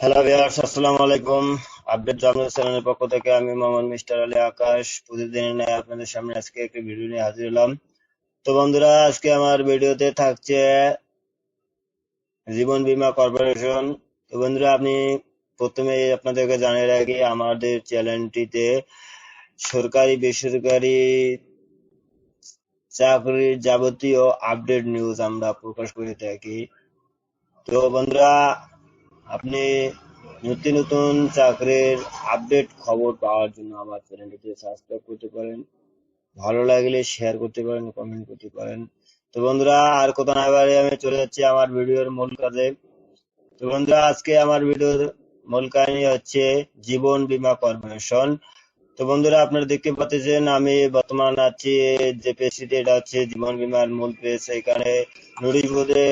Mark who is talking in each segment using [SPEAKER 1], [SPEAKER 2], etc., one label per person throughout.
[SPEAKER 1] Hello viewers আসসালামু আলাইকুম update news চ্যানেলের পক্ষ থেকে আমি মোহাম্মদ মিস্টার আলী আকাশ। প্রতিদিনের ন্যায় আপনাদের সামনে আজকে একটি ভিডিও নিয়ে হাজির হলাম। তো বন্ধুরা, আজকে আমার ভিডিওতে থাকছে জীবন বীমা কর্পোরেশন। তো বন্ধুরা, আপনি প্রথমে আপনাদেরকে জানিয়ে রাখি, আমাদের চ্যানেলটিতে সরকারি, বেসরকারি চাকরির যাবতীয় আপডেট নিউজ আমরা প্রকাশ করে থাকি। তো বন্ধুরা আপনি নতুন নতুন চাকরির আপডেট খবর পাওয়ার জন্য আমার চ্যানেলটিতে সাবস্ক্রাইব করতে পারেন। ভালো লাগলে শেয়ার করতে পারেন কমেন্ট করতে পারেন। তো বন্ধুরা, আর কথা না বাড়ি আমি চলে যাচ্ছি আমার ভিডিওর মূল কাজে। তো বন্ধুরা, আজকে আমার ভিডিওর মূল কাহিনী হচ্ছে জীবন বীমা কর্পোরেশন। তো বন্ধুরা, আপনারা দেখতে পাচ্ছেন, আমি বর্তমান আছি যে পেজটিতে এটা হচ্ছে জীবন বীমার মূল পেজ এখানে বোর্ডে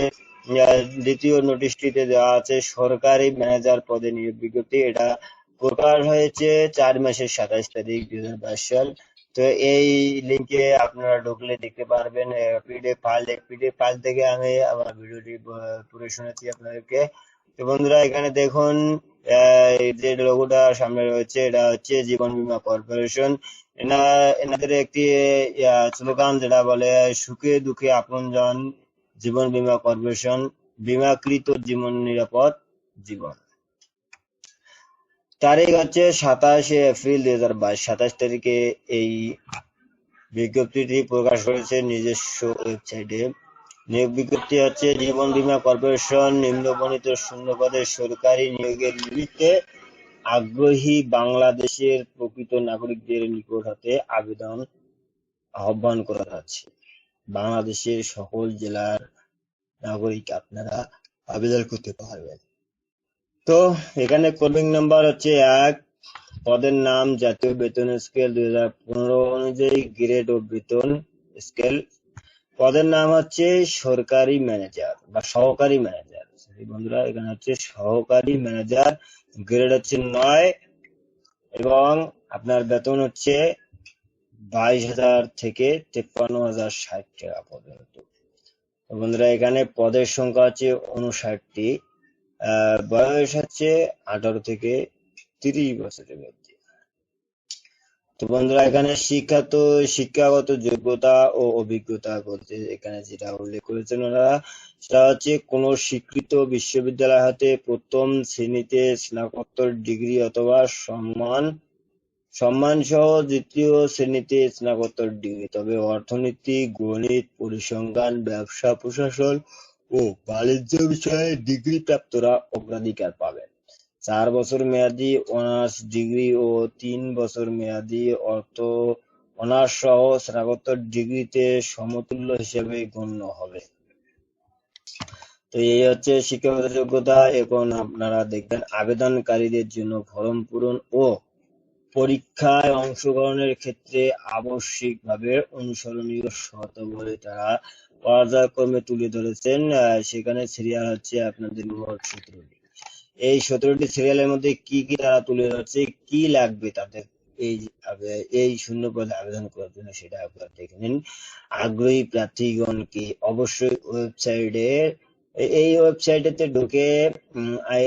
[SPEAKER 1] দ্বিতীয় নোটিশটিতে দেওয়া আছে, সরকারি ম্যানেজার পদে নিয়োগ বিজ্ঞপ্তি। এটা প্রকাশ হয়েছে চার মাসের সাতাশ তারিখ, দুই হাজার বাইশ সাল। তো এই লিঙ্কে আপনারা ঢুকলে দেখতে পারবেন পিডিএফ ফাইল পিডিএফ ফাইল থেকে আমি আমার ভিডিওটি পুরো শুনেছি আপনাদেরকে। তো বন্ধুরা, এখানে দেখুন যে লোগোটা সামনে রয়েছে, এটা হচ্ছে জীবন বীমা কর্পোরেশন। এনা, এনাদের একটি স্লোগান, যেটা বলে, সুখে দুঃখে আপন আপনজন জীবন বীমা কর্পোরেশন, বীমাকৃত জীবন নিরাপদ জীবন। তারিখ হচ্ছে সাতাশে এপ্রিল দুই হাজার বাইশ, সাতাশ তারিখে এই বিজ্ঞপ্তিটি প্রকাশ করেছে নিজস্ব ওয়েবসাইটে। নিয়োগ বিজ্ঞপ্তি হচ্ছে, জীবন বীমা কর্পোরেশন নিম্নবর্ণিত শূন্য পদে সরকারি নিয়োগের নিমিত্তে আগ্রহী বাংলাদেশের প্রকৃত নাগরিকদের নিকট হতে আবেদন আহ্বান করা যাচ্ছে। বাংলাদেশের সকল জেলার নাগরিক আপনারা আবেদন করতে পারবেন। তো এখানে কর্মিং নাম্বার হচ্ছে এক, পদের নাম জাতীয় বেতন স্কেল দুই হাজার পনেরো অনুযায়ী গ্রেড ও বেতন স্কেল পদের নাম হচ্ছে সরকারি ম্যানেজার বা সহকারী ম্যানেজার বন্ধুরা, এখানে হচ্ছে সহকারী ম্যানেজার গ্রেড হচ্ছে নয় এবং আপনার বেতন হচ্ছে বাইশ হাজার থেকে তেপ্পান্ন হাজার ষাট টাকা পর্যন্ত। বন্ধুরা, এখানে পদের সংখ্যা হচ্ছে উনষাটটি বয়স হচ্ছে আঠারো থেকে তিরিশ বছরের মধ্যে। তো বন্ধুরা, এখানে শিক্ষা তো, শিক্ষাগত যোগ্যতা ও অভিজ্ঞতা বলতে এখানে যেটা উল্লেখ করেছেন ওনারা, সেটা হচ্ছে কোন স্বীকৃত বিশ্ববিদ্যালয় হতে প্রথম শ্রেণীতে স্নাতকোত্তর ডিগ্রি অথবা সম্মান সম্মান সহ দ্বিতীয় শ্রেণীতে স্নাতকোত্তর ডিগ্রি। তবে অর্থনীতি, গণিত, পরিসংখ্যান, ব্যবসা, প্রশাসন ও বাণিজ্য বিষয়ে ডিগ্রি প্রাপ্তরা অগ্রাধিকার পাবেন। চার বছর মেয়াদী অনার্স ডিগ্রি ও তিন বছর মেয়াদী অর্থ অনার্স সহ স্নাতকোত্তর ডিগ্রিতে সমতুল্য হিসেবে গণ্য হবে। তো এই হচ্ছে শিক্ষাগত যোগ্যতা। এখন আপনারা দেখবেন আবেদনকারীদের জন্য ফর্ম পূরণ ও পরীক্ষায় অংশগ্রহণের ক্ষেত্রে আবশ্যিকভাবে অনুসরণীয় শর্তাবলী তারা পর্যায়ক্রমে তুলে ধরেছেন। সেখানে সিরিয়াল হচ্ছে আপনাদের মোট সতেরোটি। এই সতেরোটি সিরিয়ালের মধ্যে কি কি তারা তুলে ধরছে, কি লাগবে তাদের এই এই শূন্য পদে আবেদন করার জন্য সেটা আপনারা দেখে নিন। আগ্রহী প্রার্থীগণকে অবশ্যই ওয়েবসাইটে এই ওয়েবসাইটেতে ঢুকে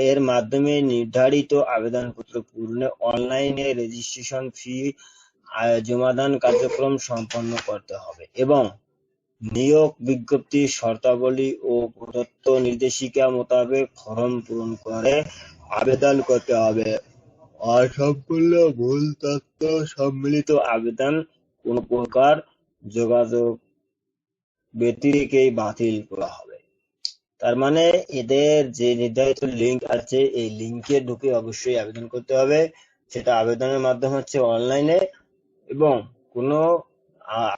[SPEAKER 1] এর মাধ্যমে নির্ধারিত আবেদনপত্র পূরণে অনলাইনে রেজিস্ট্রেশন ফি জমাদান কার্যক্রম সম্পন্ন করতে হবে এবং নিয়োগ বিজ্ঞপ্তি, শর্তাবলী ও প্রদত্ত নির্দেশিকা মোতাবেক ফর্ম পূরণ করে আবেদন করতে হবে। অসম্পূর্ণ ভুল তথ্য সম্মিলিত আবেদন কোন প্রকার যোগাযোগ ব্যতিরেকেই বাতিল করা হবে। তার মানে এদের যে নির্ধারিত লিঙ্ক আছে, এই লিঙ্কে ঢুকে অবশ্যই আবেদন করতে হবে। সেটা আবেদনের মাধ্যম হচ্ছে অনলাইনে এবং কোনো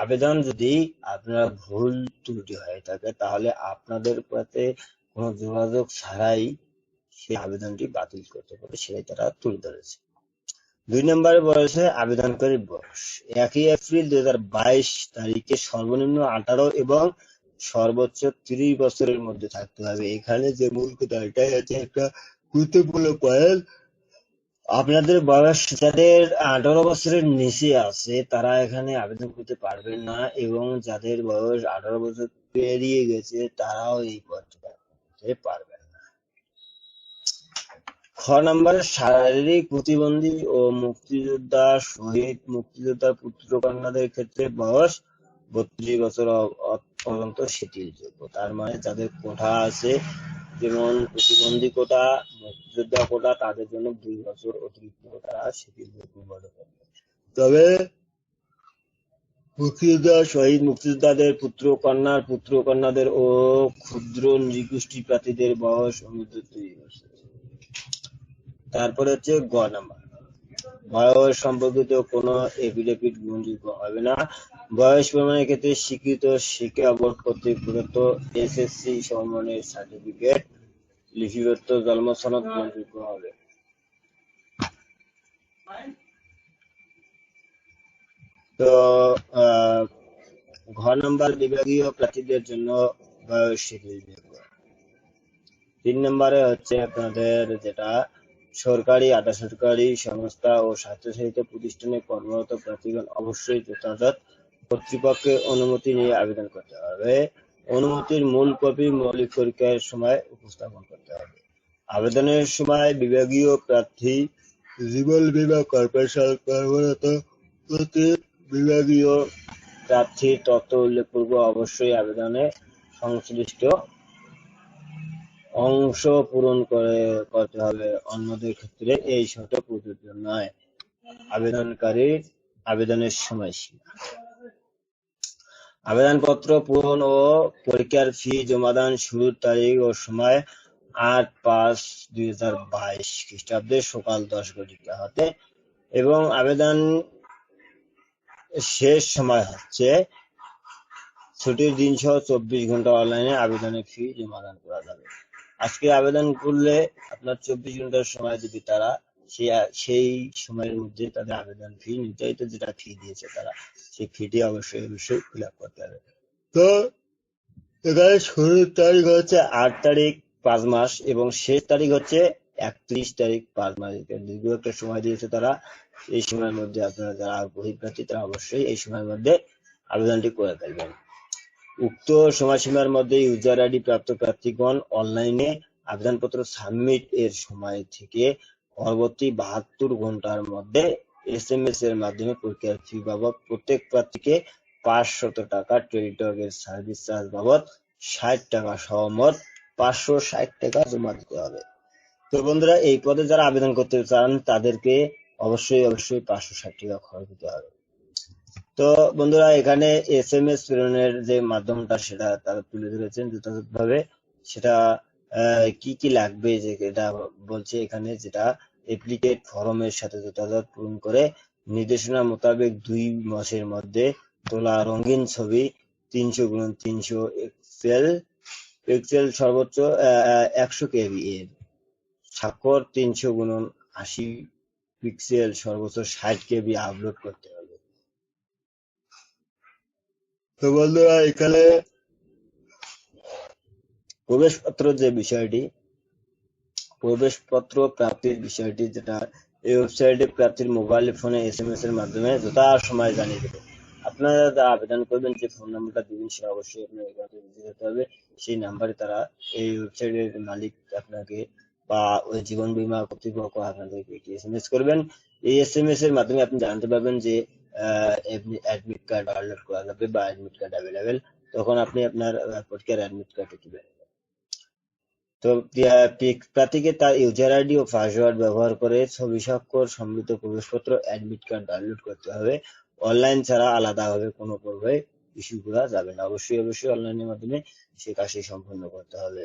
[SPEAKER 1] আবেদন যদি আপনার ভুল ত্রুটি হয়ে থাকে, তাহলে আপনাদের সাথে কোনো যোগাযোগ ছাড়াই সেই আবেদনটি বাতিল করতে পারে সেটাই তারা তুলে ধরেছে। দুই নম্বরে বয়সে আবেদনকারীর বয়স। একই এপ্রিল দুই হাজার বাইশ তারিখে সর্বনিম্ন আঠারো এবং সর্বোচ্চ ত্রিশ বছরের মধ্যে থাকতে হবে। এখানে যে মূল কথা এটাই হচ্ছে একটা গুরুত্বপূর্ণ পয়েন্ট আপনাদের বয়স যাদের আঠারো বছরের নিচে আছে, তারা এখানে আবেদন করতে পারবেন না এবং যাদের বয়স আঠারো বছর পেরিয়ে গেছে, তারাও এই পদটা করতে পারবেন না। খ নম্বরে, শারীরিক প্রতিবন্ধী ও মুক্তিযোদ্ধা শহীদ মুক্তিযোদ্ধার পুত্র-কন্যাদের ক্ষেত্রে বয়স বত্রিশ বছর পর্যন্ত শিথিলযোগ্য। তার মানে যাদের কোটা আছে যেমন প্রতিবন্ধী কোটা, মুক্তিযোদ্ধা কোটা তাদের জন্য দুই বছর অতিরিক্ত তারা শিথিলযোগ্য বলে তবে মুক্তিযোদ্ধা শহীদ মুক্তিযোদ্ধাদের পুত্র কন্যার পুত্র কন্যাদের ও ক্ষুদ্র নৃগোষ্ঠী প্রার্থীদের বয়স অনুযায়ী দুই বছর তারপরে হচ্ছে গ নাম্বার। বয়স সম্পর্কিত কোনো এফিডেভিট গ্রহণযোগ্য হবে না। বয়স প্রমাণের ক্ষেত্রে স্বীকৃত শিক্ষা বোর্ড কর্তৃক প্রদত্ত এসএসসি সমমানের সার্টিফিকেট লিপিবদ্ধ জন্ম সনদ গ্রহণযোগ্য হবে। তো ঘর নম্বর বিভাগীয় প্রার্থীদের জন্য বয়স শিথিলযোগ্য তিন নম্বরে হচ্ছে আপনাদের যেটা সরকারি আধা সরকারি সংস্থা ও স্বায়ত্তশাসিত প্রতিষ্ঠানে কর্মরত প্রার্থীগণ অবশ্যই যথাযথ কর্তৃপক্ষের অনুমতি নিয়ে আবেদন করতে হবে। অনুমতির মূল কপি মৌলিক পরীক্ষার সময় উপস্থাপন করতে হবে। আবেদনের সময় বিভাগীয় প্রার্থী, জীবন বীমা কর্পোরেশন কর্মরত প্রতি বিভাগীয় প্রার্থীর তথ্য উল্লেখপূর্বক অবশ্যই আবেদনে সংশ্লিষ্ট অংশ পূরণ করতে হবে। অন্যদের ক্ষেত্রে এই শর্ত প্রযোজ্য নয়। আবেদনকারীর আবেদনের সময়সীমা। আবেদনপত্র পূরণ ও পরীক্ষার ফি জমাদান শুরুর তারিখ ও সময় আট পাঁচ দুই হাজার বাইশ খ্রিস্টাব্দে সকাল দশ ঘটিকা হতে এবং আবেদন শেষ সময় হচ্ছে ছুটির দিন সহ চব্বিশ ঘণ্টা অনলাইনে আবেদনের ফি জমাদান করা যাবে। আজকে আবেদন করলে আপনার চব্বিশ ঘণ্টার সময় যদি তারা সেই সময়ের মধ্যে তাদের আবেদন ফি নির্ধারিত যেটা ফি দিয়েছে তারা, সেই ফিটি অবশ্যই অবশ্যই ফিল আপ করতে হবে। তো এখানে শুরুর তারিখ হচ্ছে আট তারিখ পাঁচ মাস এবং শেষ তারিখ হচ্ছে একত্রিশ তারিখ পাঁচ মাস। দীর্ঘ একটা সময় দিয়েছে তারা। এই সময়ের মধ্যে আপনারা যারা আগ্রহী প্রার্থী, তারা অবশ্যই এই সময়ের মধ্যে আবেদনটি করে ফেলবেন। উক্ত সময়সীমার মধ্যে ইউজার আইডি প্রাপ্ত প্রার্থীগণ অনলাইনে আবেদনপত্র সাবমিট এর সময় থেকে পরবর্তী বাহাত্তর ঘণ্টার মধ্যে এসএমএস এর মাধ্যমে পরীক্ষার বাবদ প্রত্যেক প্রার্থীকে পাঁচশত টাকা টেলিটকের সার্ভিস চার্জ বাবদ ষাট টাকা সহ মোট পাঁচশো ষাট টাকা জমা দিতে হবে। তো বন্ধুরা, এই পদে যারা আবেদন করতে চান, তাদেরকে অবশ্যই অবশ্যই পাঁচশো ষাট টাকা খরচ দিতে হবে। তো বন্ধুরা, এখানে এস এম এস প্রেরণের যে মাধ্যমটা, সেটা তারা তুলে ধরেছেন যথাযথভাবে। সেটা কি কি লাগবে যে, এটা বলছে এখানে যেটা অ্যাপ্লিকেট ফরমের সাথে যথাযথ পূরণ করে নির্দেশনা মোতাবেক দুই মাসের মধ্যে তোলা রঙিন ছবি তিনশো গুণ তিনশো এক্সেল এক্সেল সর্বোচ্চ একশো কেবি এর স্বাক্ষর তিনশো গুণন আশি পিক্সেল, সর্বোচ্চ ষাট কেবি আপলোড করতে হবে তো বন্ধুরা, এখানে প্রবেশপত্র যে বিষয়টি, প্রবেশপত্র প্রাপ্তির বিষয়টি, যেটা এই ওয়েবসাইটে প্রার্থীর মোবাইল ফোনে এস এম এস এর মাধ্যমে যথা সময় জানিয়ে দেবে। আপনারা যারা আবেদন করবেন, যে ফোন নাম্বারটা দিবেন, সে অবশ্যই আপনার এখানে যেতে হবে। সেই নাম্বারে তারা এই ওয়েবসাইটের মালিক আপনাকে বা ওই জীবন বীমা কর্তৃপক্ষ আপনাদেরকে একটি এস এম এস করবেন। এই এস এম এস এর মাধ্যমে আপনি জানতে পারবেন যে অ্যাডমিট কার্ড ডাউনলোড করা যাবে বা অ্যাডমিট কার্ড অ্যাভেলেবেল তখন আপনি আপনার পরীক্ষার অ্যাডমিট কার্ড দিবেন। তো প্রার্থীকে তার ইউজার আইডি ও পাসওয়ার্ড ব্যবহার করে ছবি স্বাক্ষর, সমৃদ্ধ প্রবেশপত্র অ্যাডমিট কার্ড ডাউনলোড করতে হবে। অনলাইন ছাড়া আলাদাভাবে কোনো পর্বে ইস্যু করা যাবে না। অবশ্যই অবশ্যই অনলাইনের মাধ্যমে সে কাজটি সম্পন্ন করতে হবে।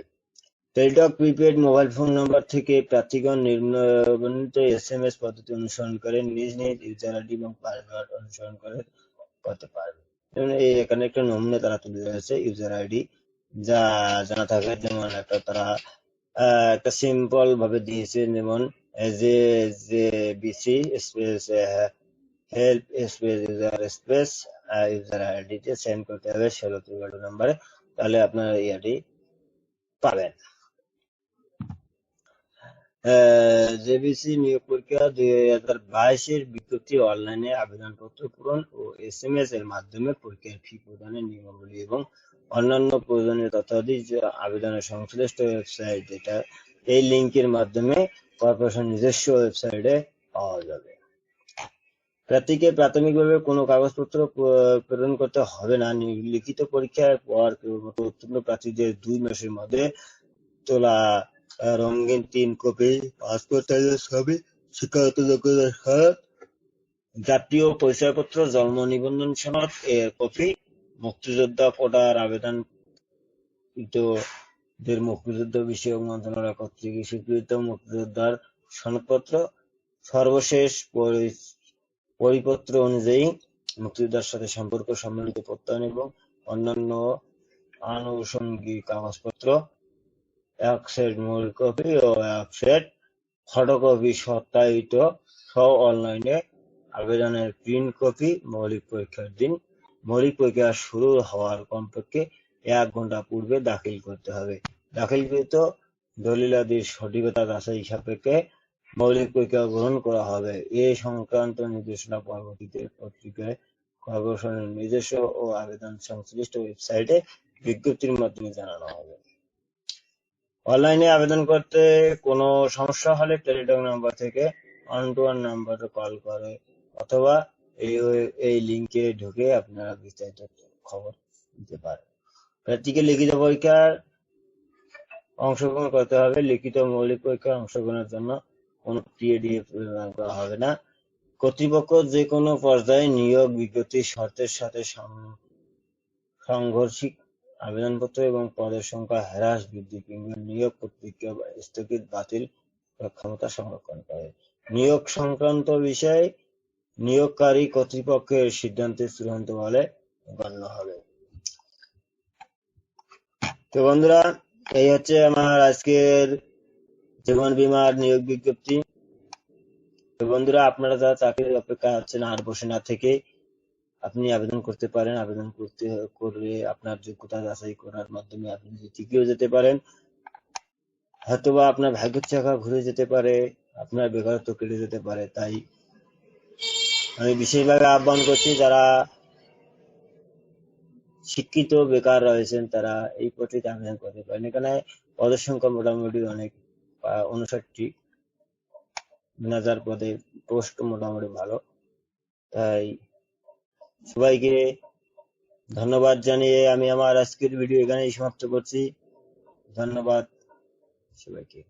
[SPEAKER 1] Teletalk prepaid mobile phone number থেকে প্রার্থীগণ নিম্নবর্ণিত এস এম এস পদ্ধতি অনুসরণ করে, নিজ নিজ ইউজার আইডি এবং পাসওয়ার্ড অনুসরণ করে করতে পারবে। এখানে একটা নমুনা তারা তুলে ধরেছে ইউজার আইডি যা জানা থাকে, যেমন একটা তারা একটা সিম্পল ভাবে দিয়েছে, যেমন যে যে BC space help space user space user আইডিতে সেন্ড করতে হবে ষোলো নাম্বারে তাহলে আপনার ইয়াটি পাবেন। জেবিসি নিয়োগ পরীক্ষা দুই হাজার বাইশের বিজ্ঞপ্তি অনলাইনে আবেদনপত্র পূরণ ও এস এম এস এর মাধ্যমে পরীক্ষার ফি প্রদানের নিয়মাবলী এবং অন্যান্য প্রয়োজনীয় তথ্যাদি আবেদনের সংশ্লিষ্ট ওয়েবসাইট যেটা এই লিঙ্কের মাধ্যমে কর্পোরেশন নিজস্ব ওয়েবসাইটে পাওয়া যাবে। প্রার্থীকে প্রাথমিকভাবে কোনো কাগজপত্র প্রেরণ করতে হবে না। লিখিত পরীক্ষার পর কেবলমাত্র উত্তীর্ণ প্রার্থীদের দুই মাসের মধ্যে তোলা রঙিন তিন কপি, পাসপোর্ট সাইজের ছবি, শিক্ষাগত যোগ্যতার সনদ জাতীয় পরিচয়পত্র, জন্ম নিবন্ধন সনদ, এর কপি, মুক্তিযোদ্ধা কোটার আবেদন দের মুক্তিযুদ্ধ বিষয়ক মন্ত্রণালয় কর্তৃক স্বীকৃত মুক্তিযোদ্ধার সনদপত্র, সর্বশেষ পরিপত্র অনুযায়ী মুক্তিযোদ্ধার সাথে সম্পর্ক সম্মিলিত প্রত্যয়ন এবং অন্যান্য আনুষঙ্গিক কাগজপত্র এক সেট মূল কপি ও এক সেট ফটোকপি সত্যায়িত সহ অনলাইনে আবেদনের প্রিন্ট কপি, মৌলিক পরীক্ষার দিন। মৌলিক পরীক্ষা শুরু হওয়ার কমপক্ষে এক ঘণ্টা পূর্বে দাখিল করতে হবে। দাখিলকৃত দলিলাদির সঠিকতা যাচাই সাপেক্ষে মৌলিক পরীক্ষা গ্রহণ করা হবে। এ সংক্রান্ত নির্দেশনা পরবর্তীতে পত্রিকায় কর্পোরেশনের নিজস্ব ও আবেদন সংশ্লিষ্ট ওয়েবসাইটে বিজ্ঞপ্তির মাধ্যমে জানানো হবে। অনলাইনে আবেদন করতে কোনো সমস্যা হলে টেলিটক নাম্বার থেকে ওয়ান টু ওয়ান নাম্বারে কল করে, অথবা এই এই লিংকে ঢুকে আপনারা বিস্তারিত খবর দিতে পারেন। প্রার্থীকে লিখিত পরীক্ষার অংশগ্রহণ করতে হবে। লিখিত মৌলিক পরীক্ষায় অংশগ্রহণের জন্য কোনো করা হবে না। কর্তৃপক্ষ যে কোনো পর্যায়ে নিয়োগ বিজ্ঞপ্তির শর্তের সাথে সাংঘর্ষিক আবেদনপত্র এবং পদের সংখ্যা হ্রাস, বৃদ্ধি, কিংবা নিয়োগ প্রক্রিয়া স্থগিত বাতিল করার ক্ষমতা সংরক্ষণ করে। নিয়োগ সংক্রান্ত বিষয়ে নিয়োগকারী কর্তৃপক্ষের সিদ্ধান্তে চূড়ান্ত বলে গণ্য হবে। তো বন্ধুরা, এই হচ্ছে আমার আজকের জীবন বীমার নিয়োগ বিজ্ঞপ্তি। তো বন্ধুরা, আপনারা যারা চাকরির অপেক্ষা আছেন আর বসে না থেকে আপনি আবেদন করতে পারেন, আবেদন করতে করে আপনার যোগ্যতা যাচাই করার মাধ্যমে আপনি টিকেও যেতে পারেন, হয়তোবা আপনার ভাগ্যের চাকা ঘুরে যেতে পারে, আপনার বেকারত্ব কেটে যেতে পারে। তাই আমি বিশেষভাবে আহ্বান করছি, যারা শিক্ষিত বেকার রয়েছেন, তারা এই পদটিতে আবেদন করতে পারেন। এখানে পদের সংখ্যা মোটামুটি অনেক উনষাটটি ম্যানেজার পদে পোস্ট মোটামুটি ভালো। তাই সবাইকে ধন্যবাদ জানিয়ে আমি আমার আজকের ভিডিও এখানেই সমাপ্ত করছি। ধন্যবাদ সবাইকে।